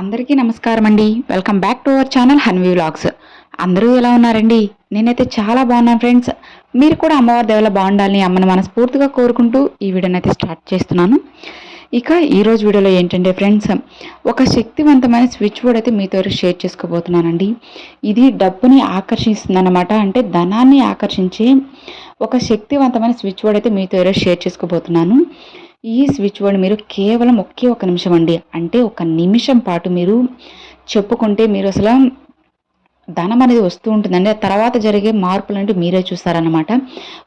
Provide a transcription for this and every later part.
అందరికీ నమస్కారం అండి welcome back to our channel Hanvi vlogs అందరూ ఎలా ఉన్నారండి? నేనైతే చాలా బాగున్నాను ఫ్రెండ్స్ మీరు కూడా అమ్మవారి దేవుల బాగుండాలని అమ్మని మనస్ఫూర్తిగా కోరుకుంటూ ఈ వీడియోని అయితే స్టార్ట్ చేస్తున్నాను. ఇక ఈరోజు వీడియోలో ఏంటంటే ఫ్రెండ్స్ ఒక శక్తివంతమైన స్విచ్ బోర్డ్ అయితే మీతో షేర్ చేసుకోబోతున్నానండి. ఇది డబ్బుని ఆకర్షిస్తుందన్నమాట. అంటే ధనాన్ని ఆకర్షించే ఒక శక్తివంతమైన స్విచ్ బోర్డ్ అయితే మీతో షేర్ చేసుకోబోతున్నాను. ఈ స్విచ్ బోర్డ్ మీరు కేవలం ఒకే ఒక నిమిషం అండి. అంటే ఒక నిమిషం పాటు మీరు చెప్పుకుంటే మీరు అసలు ధనం అనేది వస్తూ ఉంటుందండి. ఆ తర్వాత జరిగే మార్పులు అంటే మీరే చూస్తారనమాట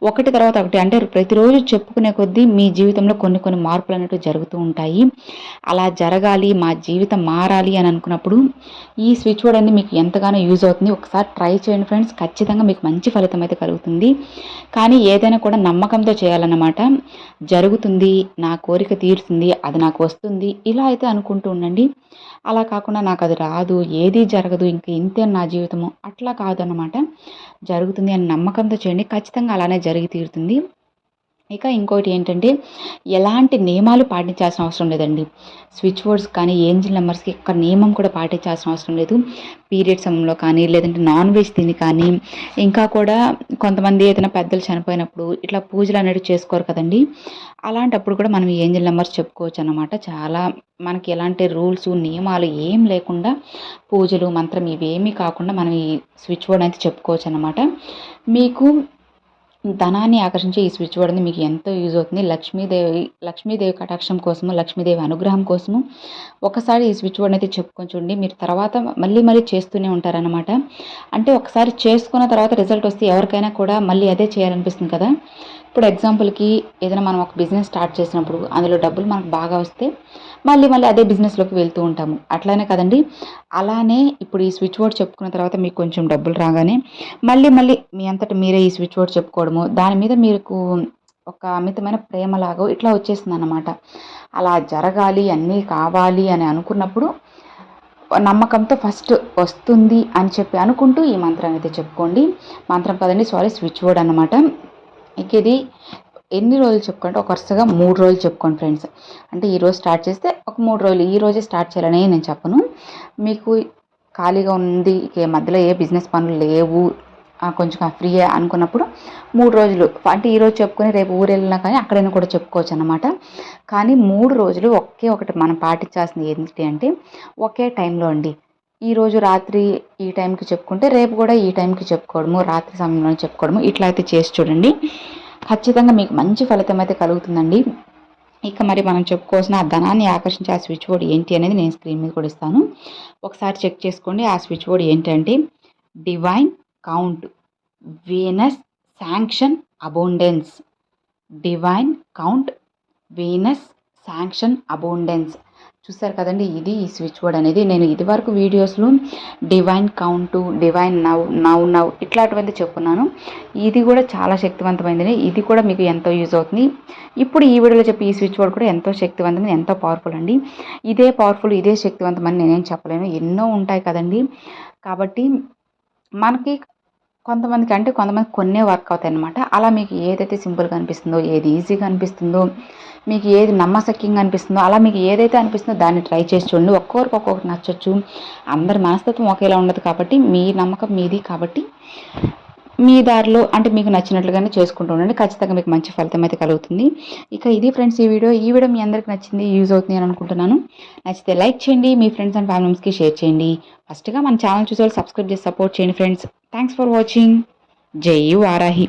ఒకటి తర్వాత ఒకటి అంటే ప్రతిరోజు చెప్పుకునే కొద్దీ మీ జీవితంలో కొన్ని కొన్ని మార్పులు అనేవి జరుగుతూ ఉంటాయి. అలా జరగాలి మా జీవితం మారాలి అని అనుకున్నప్పుడు ఈ స్విచ్ బోర్డ్ అనేది మీకు ఎంతగానో యూజ్ అవుతుంది. ఒకసారి ట్రై చేయండి ఫ్రెండ్స్. ఖచ్చితంగా మీకు మంచి ఫలితం అయితే కలుగుతుంది. కానీ ఏదైనా కూడా నమ్మకంతో చేయాలన్నమాట. జరుగుతుంది నా కోరిక తీరుతుంది అది నాకు వస్తుంది ఇలా అయితే అనుకుంటూ ఉండండి. అలా కాకుండా నాకు అది రాదు ఏది జరగదు ఇంకా ఇంతే నా జీవితం జీవితము. అట్లా కాదన్నమాట. జరుగుతుంది అని నమ్మకంతో చేయండి. ఖచ్చితంగా అలానే జరిగి తీరుతుంది. ఇక ఇంకోటి ఏంటంటే ఎలాంటి నియమాలు పాటించాల్సిన అవసరం లేదండి. స్విచ్ బోర్డ్స్ కానీ ఏంజిల్ నెంబర్స్కి ఒక్క నియమం కూడా పాటించాల్సిన అవసరం లేదు. పీరియడ్ సమయంలో కానీ లేదంటే నాన్ వెజ్ తిని కానీ ఇంకా కూడా కొంతమంది ఏదైనా పెద్దలు చనిపోయినప్పుడు ఇట్లా పూజలు అనేవి చేసుకోరు కదండి. అలాంటప్పుడు కూడా మనం ఏంజిల్ నెంబర్స్ చెప్పుకోవచ్చు అనమాట చాలా మనకి ఎలాంటి రూల్స్ నియమాలు ఏం లేకుండా పూజలు మంత్రం ఇవేమీ కాకుండా మనం ఈ స్విచ్ బోర్డ్ అయితే చెప్పుకోవచ్చు అనమాట మీకు ధనాన్ని ఆకర్షించే ఈ స్విచ్ బోర్డ్ మీకు ఎంతో యూజ్ అవుతుంది. లక్ష్మీదేవి లక్ష్మీదేవి కటాక్షం కోసము లక్ష్మీదేవి అనుగ్రహం కోసము ఒకసారి ఈ స్విచ్ బోర్డ్ని అయితే చెప్పుకొని చూడండి. మీరు తర్వాత మళ్ళీ మళ్ళీ చేస్తూనే ఉంటారనమాట అంటే ఒకసారి చేసుకున్న తర్వాత రిజల్ట్ వస్తే ఎవరికైనా కూడా మళ్ళీ అదే చేయాలనిపిస్తుంది కదా. ఇప్పుడు ఎగ్జాంపుల్కి ఏదైనా మనం ఒక బిజినెస్ స్టార్ట్ చేసినప్పుడు అందులో డబ్బులు మనకు బాగా వస్తే మళ్ళీ మళ్ళీ అదే బిజినెస్లోకి వెళ్తూ ఉంటాము. అట్లానే కదండి అలానే ఇప్పుడు ఈ స్విచ్ బోర్డ్ చెప్పుకున్న తర్వాత మీకు కొంచెం డబ్బులు రాగానే మళ్ళీ మళ్ళీ మీ అంతటి మీరే ఈ స్విచ్ బోర్డ్ చెప్పుకోవడము దాని మీద మీకు ఒక అమితమైన ప్రేమలాగా ఇట్లా వచ్చేస్తుంది అన్నమాట అలా జరగాలి అన్నీ కావాలి అని అనుకున్నప్పుడు నమ్మకంతో ఫస్ట్ వస్తుంది అని చెప్పి అనుకుంటూ ఈ మంత్రం అయితే చెప్పుకోండి. మంత్రం కదండి సారీ స్విచ్ బోర్డ్ అనమాట ఇక ఇది ఎన్ని రోజులు చెప్పుకుంటే ఒక వరుసగా మూడు రోజులు చెప్పుకోండి ఫ్రెండ్స్. అంటే ఈరోజు స్టార్ట్ చేస్తే ఒక మూడు రోజులు ఈ రోజే స్టార్ట్ చేయాలని నేను చెప్పను. మీకు ఖాళీగా ఉంది మధ్యలో ఏ బిజినెస్ పనులు లేవు కొంచెం ఫ్రీ అనుకున్నప్పుడు మూడు రోజులు. అంటే ఈరోజు చెప్పుకొని రేపు ఊరు వెళ్ళినా కానీ అక్కడైనా కూడా చెప్పుకోవచ్చు అనమాట కానీ మూడు రోజులు ఒకే ఒకటి మనం పాటించాల్సింది ఏంటి అంటే ఒకే టైంలో అండి. ఈరోజు రాత్రి ఈ టైంకి చెప్పుకుంటే రేపు కూడా ఈ టైంకి చెప్పుకోవడము రాత్రి సమయంలో చెప్పుకోవడము ఇట్లా అయితే చేసి చూడండి. ఖచ్చితంగా మీకు మంచి ఫలితం అయితే కలుగుతుందండి. ఇక మరి మనం చెప్పుకోవాల్సిన ఆ ధనాన్ని ఆకర్షించే ఆ స్విచ్ బోర్డ్ ఏంటి అనేది నేను స్క్రీన్ మీద కూడా ఇస్తాను. ఒకసారి చెక్ చేసుకోండి ఆ స్విచ్ బోర్డ్ ఏంటంటే divine count venus sanction abundance divine count venus sanction abundance చూసారు కదండి ఇది ఈ స్విచ్ బోర్డ్ అనేది. నేను ఇదివరకు వీడియోస్లో divine count divine now now now ఇట్లాంటివన్నీ చెప్పున్నాను. ఇది కూడా చాలా శక్తివంతమైనది ఇది కూడా మీకు ఎంతో యూజ్ అవుతుంది. ఇప్పుడు ఈ వీడియోలో చెప్పి ఈ స్విచ్ బోర్డ్ కూడా ఎంతో శక్తివంతమైనది ఎంతో పవర్ఫుల్ అండి. ఇదే పవర్ఫుల్ ఇదే శక్తివంతమని నేనేం చెప్పలేను. ఎన్నో ఉంటాయి కదండి. కాబట్టి మనకి కొంతమందికి అంటే కొంతమంది కొన్నే వర్క్ అవుతాయి అనమాట అలా మీకు ఏదైతే సింపుల్గా అనిపిస్తుందో ఏది ఈజీగా అనిపిస్తుందో మీకు ఏది నమ్మశక్యంగా అనిపిస్తుందో అలా మీకు ఏదైతే అనిపిస్తుందో దాన్ని ట్రై చేసి చూడండి. ఒక్కొక్కరికి ఒక్కొక్కటి నచ్చచ్చు. అందరి మనస్తత్వం ఒకేలా ఉండదు కాబట్టి మీ నమ్మకం మీది కాబట్టి మీ దారిలో అంటే మీకు నచ్చినట్లుగానే చేసుకుంటూ ఉండండి. ఖచ్చితంగా మీకు మంచి ఫలితం అయితే కలుగుతుంది. ఇక ఇది ఫ్రెండ్స్ ఈ వీడియో. ఈ వీడియో మీ అందరికి నచ్చింది యూజ్ అవుతుంది అని అనుకుంటున్నాను. నచ్చితే లైక్ చేయండి మీ ఫ్రెండ్స్ అండ్ ఫ్యామిలీస్కి షేర్ చేయండి. ఫస్ట్గా మన ఛానల్ చూసే సబ్స్క్రైబ్ చేసి సపోర్ట్ చేయండి ఫ్రెండ్స్. Thanks for watching. జై వారాహి